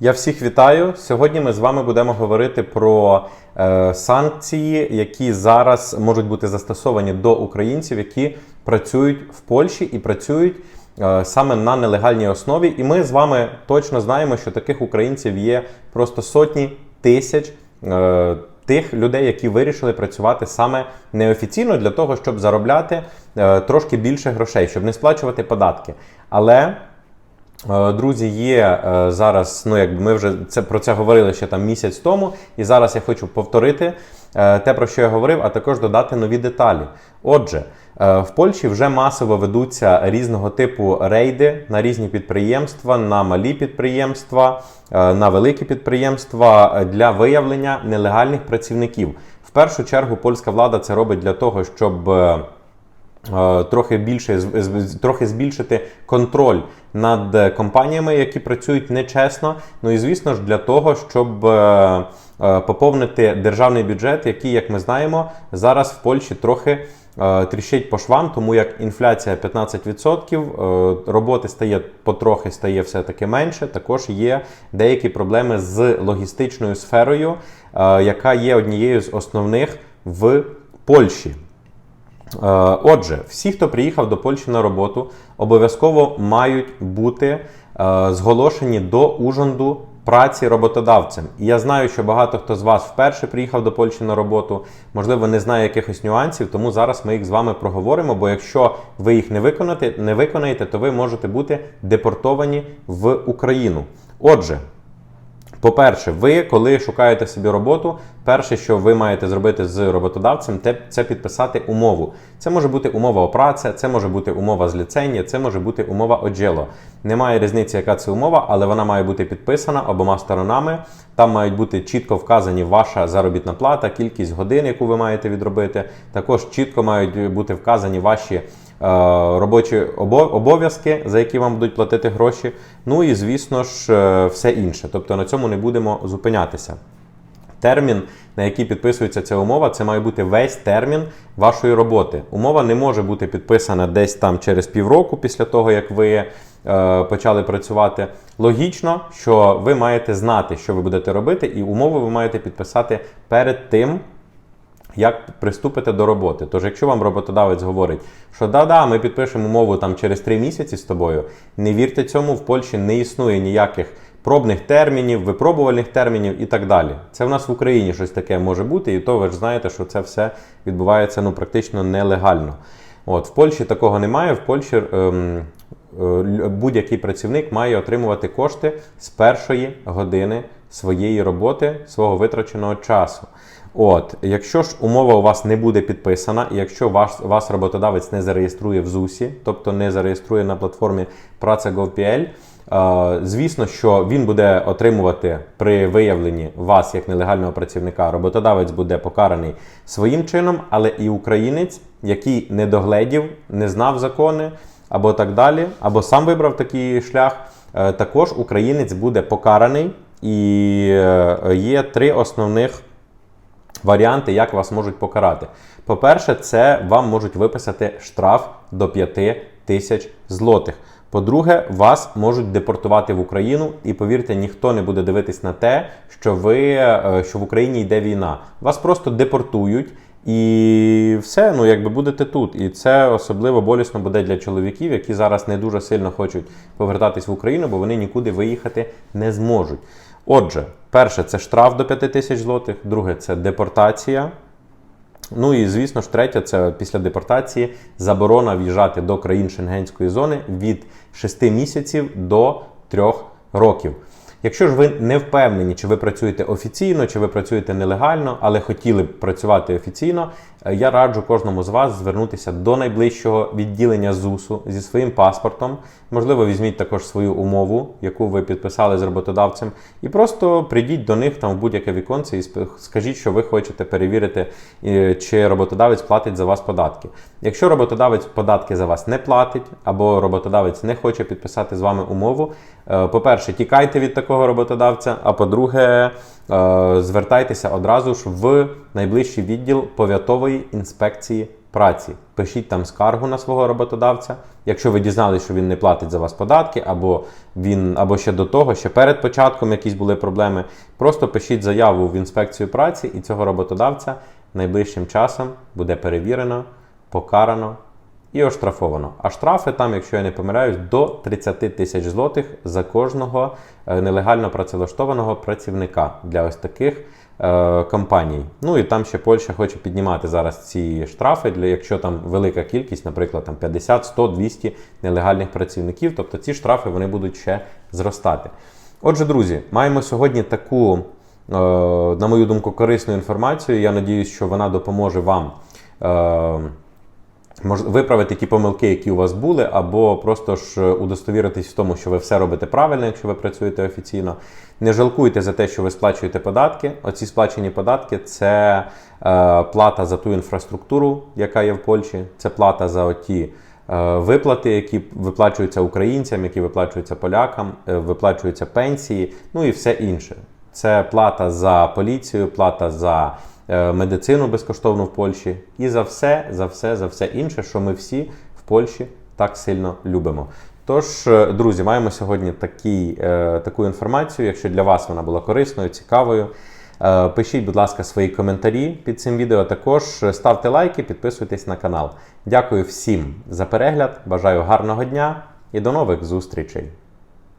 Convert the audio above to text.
Я всіх вітаю. Сьогодні ми з вами будемо говорити про е, санкції, які зараз можуть бути застосовані до українців, які працюють в Польщі і працюють е, саме на нелегальній основі. І ми з вами точно знаємо, що таких українців є просто сотні тисяч. Е, Тих людей, які вирішили працювати саме неофіційно для того, щоб заробляти е, трошки більше грошей, щоб не сплачувати податки. Але Друзі, є е, зараз, ну якби ми вже це про це говорили ще там місяць тому, і зараз я хочу повторити е, те, про що я говорив, а також додати нові деталі. Отже, е, в Польщі вже масово ведуться різного типу рейди на різні підприємства, на малі підприємства, е, на великі підприємства е, для виявлення нелегальних працівників. В першу чергу польська влада це робить для того, щоб. е, Е, трохи більше трохи збільшити контроль над е, компаніями, які працюють нечесно. Ну і звісно ж для того, щоб е, е, поповнити державний бюджет, який, як ми знаємо, зараз в Польщі трохи. Тріщить по швам, тому як інфляція 15%, е, роботи стає потрохи стає все таки менше. Також є деякі проблеми з логістичною сферою, яка є однією з основних в Польщі. Е, Отже, всі, хто приїхав до Польщі на роботу, обов'язково мають бути е, зголошені до ужонду праці роботодавцем. І я знаю, що багато хто з вас вперше приїхав до Польщі на роботу, можливо, не знає якихось нюансів, тому зараз ми їх з вами проговоримо. Бо якщо ви їх не виконаєте, не виконаєте, то ви можете бути депортовані в Україну. Отже. По-перше, ви, коли шукаєте собі роботу, перше, що ви маєте зробити з роботодавцем, це підписати умову. Це може бути умова о праці, це може бути умова з ліцензії, це може бути умова оджело. Немає різниці, яка це умова, але вона має бути підписана обома сторонами. Там мають бути чітко вказані ваша заробітна плата, кількість годин, яку ви маєте відробити. Також чітко мають бути вказані ваші робочі обов'язки, за які вам будуть платити гроші. Ну і звісно ж, е, все інше. Тобто на цьому не будемо зупинятися. Термін, на який підписується ця умова, це має бути весь термін вашої роботи. Умова не може бути підписана десь там через півроку після того, як ви е, почали працювати. Логічно, що ви маєте знати, що ви будете робити, і умову ви маєте підписати перед тим, як приступите до роботи. Тож, якщо вам роботодавець говорить, що да-да, ми підпишемо умову там через три місяці з тобою, не вірте цьому, в Польщі не існує ніяких пробних термінів, випробувальних термінів і так далі. Це в нас в Україні щось таке може бути, і то ви ж знаєте, що це все відбувається ну, практично нелегально. От, в Польщі такого немає. В Польщі ем, е, будь-який працівник має отримувати кошти з першої години своєї роботи, свого витраченого часу. От, якщо ж умова у вас не буде підписана, і якщо ваш вас роботодавець не зареєструє в ЗУСі, тобто не зареєструє на платформі Praca.gov.pl, е, звісно, що він буде отримувати при виявленні вас як нелегального працівника. Роботодавець буде покараний своїм чином, але і українець, який не догледів, не знав закони або так далі, або сам вибрав такий шлях, е, також українець буде покараний. І е, є три основних варіанти, як вас можуть покарати. По-перше, це вам можуть виписати штраф до 5 тисяч злотих. По-друге, вас можуть депортувати в Україну, і повірте, ніхто не буде дивитись на те, що ви е, що в Україні йде війна. Вас просто депортують. І все, ну якби будете тут. І це особливо болісно буде для чоловіків, які зараз не дуже сильно хочуть повертатись в Україну, бо вони нікуди виїхати не зможуть. Отже, перше це штраф до 5 тисяч злотих, друге це депортація. Ну і звісно ж, третє, це після депортації заборона в'їжджати до країн Шенгенської зони від 6 місяців до 3 років. Якщо ж ви не впевнені, чи ви працюєте офіційно, чи ви працюєте нелегально, але хотіли б працювати офіційно, е, я раджу кожному з вас звернутися до найближчого відділення ЗУСу зі своїм паспортом. Можливо, візьміть також свою умову, яку ви підписали з роботодавцем, і просто прийдіть до них там в будь-яке віконце і скажіть, що ви хочете перевірити, е, чи роботодавець платить за вас податки. Якщо роботодавець податки за вас не платить, або роботодавець не хоче підписати з вами умову, е, по-перше, тікайте від такого роботодавця. А по-друге, е, звертайтеся одразу ж в найближчий відділ пов'ятової інспекції праці. Пишіть там скаргу на свого роботодавця. Якщо ви дізналися, що він не платить за вас податки, або він, або ще до того, ще перед початком якісь були проблеми. Просто пишіть заяву в інспекцію праці, і цього роботодавця найближчим часом буде перевірено, покарано і оштрафовано. А штрафи там, якщо я не помиляюсь, до 30 тисяч злотих за кожного е, нелегально працевлаштованого працівника для ось таких е, компаній. Ну і там ще Польща хоче піднімати зараз ці штрафи, для якщо там велика кількість, наприклад, там 50, 100, 200 нелегальних працівників, тобто ці штрафи вони будуть ще зростати. Отже, друзі, маємо сьогодні таку, е, на мою думку, корисну інформацію. Я надіюсь, що вона допоможе вам. Мож, виправити ті помилки, які у вас були, або просто ж е, удостовіритись в тому, що ви все робите правильно, якщо ви працюєте офіційно. Не жалкуйте за те, що ви сплачуєте податки. Оці сплачені податки це е, плата за ту інфраструктуру, яка є в Польщі, це плата за оті е, виплати, які виплачуються українцям, які виплачуються полякам, е, виплачуються пенсії, ну і все інше. Це плата за поліцію, плата за медицину безкоштовну в Польщі і за все, за все, за все інше, що ми всі в Польщі так сильно любимо. Тож, е, друзі, маємо сьогодні такі, е, таку інформацію. Якщо для вас вона була корисною, цікавою, е, пишіть, будь ласка, свої коментарі під цим відео. Також ставте лайки, підписуйтесь на канал. Дякую всім за перегляд. Бажаю гарного дня і до нових зустрічей!